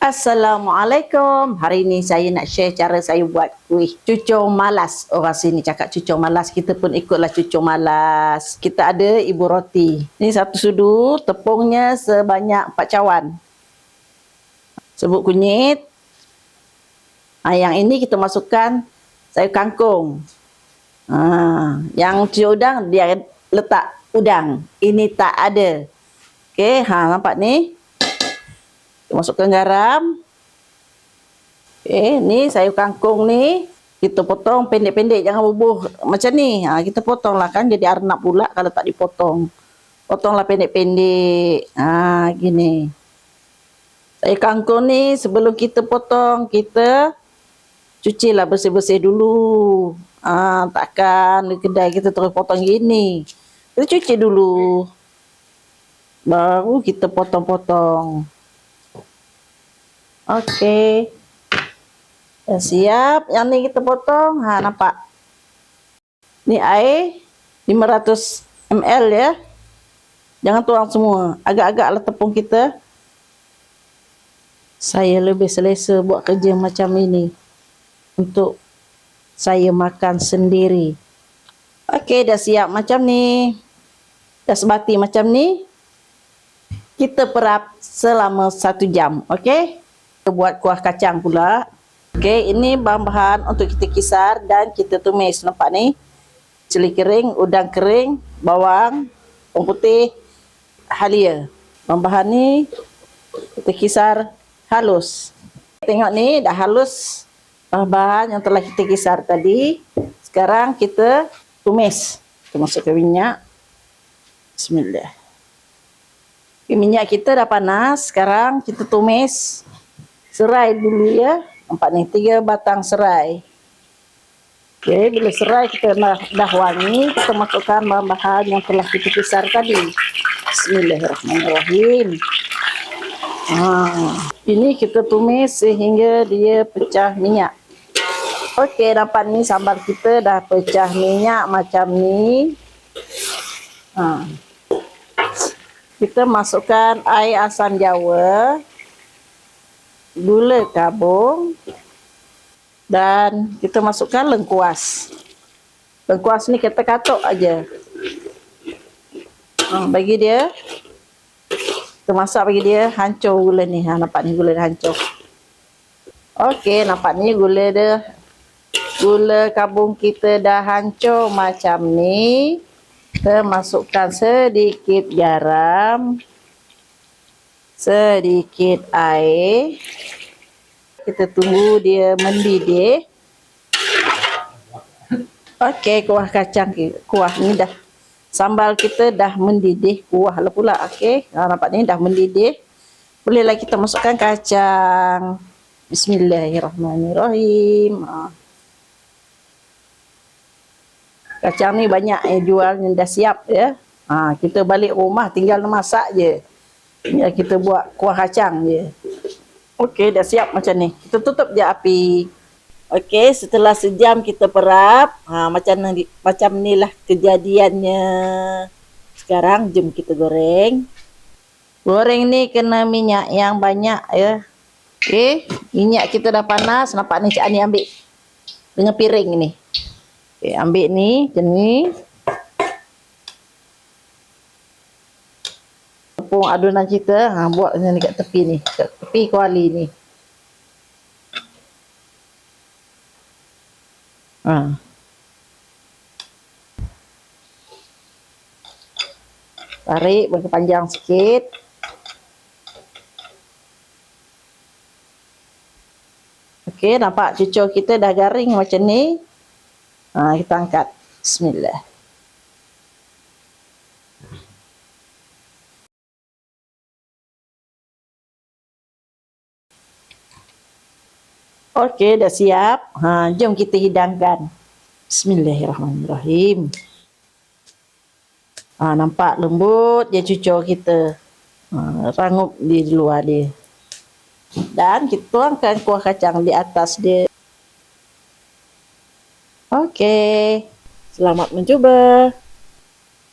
Assalamualaikum. Hari ini saya nak share cara saya buat kuih cucung malas. Orang sini cakap cucung malas, kita pun ikutlah cucung malas. Kita ada ibu roti. Ini satu sudu, tepungnya sebanyak 4 cawan. Sebut kunyit. Ha, yang ini kita masukkan sayur kangkung. Ha, yang cucuk udang dia letak udang. Ini tak ada. Okey, ha nampak ni? Masukkan garam. Okey, ni sayur kangkung ni kita potong pendek-pendek jangan bubuh macam ni. Ha kita potonglah kan jadi arnab pula kalau tak dipotong. Potonglah pendek-pendek. Ha gini. Sayur kangkung ni sebelum kita potong kita cucilah bersih-bersih dulu. Ha takkan di kedai kita terus potong gini. Kita cuci dulu. Baru kita potong-potong. Okey. Dah siap. Yang ni kita potong. Ha nampak. Ni air 500 ml ya. Jangan tuang semua. Agak-agaklah tepung kita. Saya lebih selesa buat kerja macam ini. Untuk saya makan sendiri. Okey, dah siap macam ni. Dah sebati macam ni. Kita perap selama satu jam. Okey kita buat kuah kacang pula. Okey, ini bahan-bahan untuk kita kisar dan kita tumis. Nampak ni? Cili kering, udang kering, bawang, bawang putih, halia. Bahan-bahan ni kita kisar halus. Tengok ni dah halus bahan-bahan yang telah kita kisar tadi. Sekarang kita tumis. Kita masukkan minyak. Bismillah. Minyak kita dah panas. Sekarang kita tumis serai dulu ya. Nampak ni tiga batang serai. Okey, bila serai kita dah, dah wangi, kita masukkan bahan-bahan yang telah kita kisar tadi. Bismillahirrahmanirrahim. Ha, ini kita tumis sehingga dia pecah minyak. Okey, nampak ni sambal kita dah pecah minyak macam ni. Ha. Kita masukkan air asam jawa gula kabung dan kita masukkan lengkuas. Lengkuas ni kita katuk aja. Ha, bagi dia kita masak bagi dia hancur gula ni. Ha, nampak ni gula dia hancur. Okey, nampak ni gula dia. Gula kabung kita dah hancur macam ni. Kita masukkan sedikit garam sedikit air. Kita tunggu dia mendidih. Okey, kuah kacang kuah ni dah sambal kita dah mendidih kuah lah pula. Okey, ha, nampak ni dah mendidih. Bolehlah kita masukkan kacang. Bismillahirrahmanirrahim. Ha. Kacang ni banyak yang jual yang dah siap ya. Ha, kita balik rumah tinggal masak je. Ya, kita buat kuah kacang je. Okey, dah siap macam ni. Kita tutup je api. Okey, setelah sejam kita perap. Ha, macam ni, macam ni lah kejadiannya. Sekarang jom kita goreng. Goreng ni kena minyak yang banyak ya. Okey, minyak kita dah panas. Nampak ni Cik Ani ambil. Dengan piring ni. Okey, ambil ni. Macam ni. Tepung adunan kita ha, buat ni dekat tepi ni dekat tepi kuali ni ha. tarik bagi panjang sikit Okey, nampak cucur kita dah garing macam ni. Ha, kita angkat. Bismillah. Okey, dah siap. Ha, jom kita hidangkan. Bismillahirrahmanirrahim. Ha, nampak lembut dia cucur kita. Ha, rangup di luar dia. Dan kita tuangkan kuah kacang di atas dia. Okey. Selamat mencuba.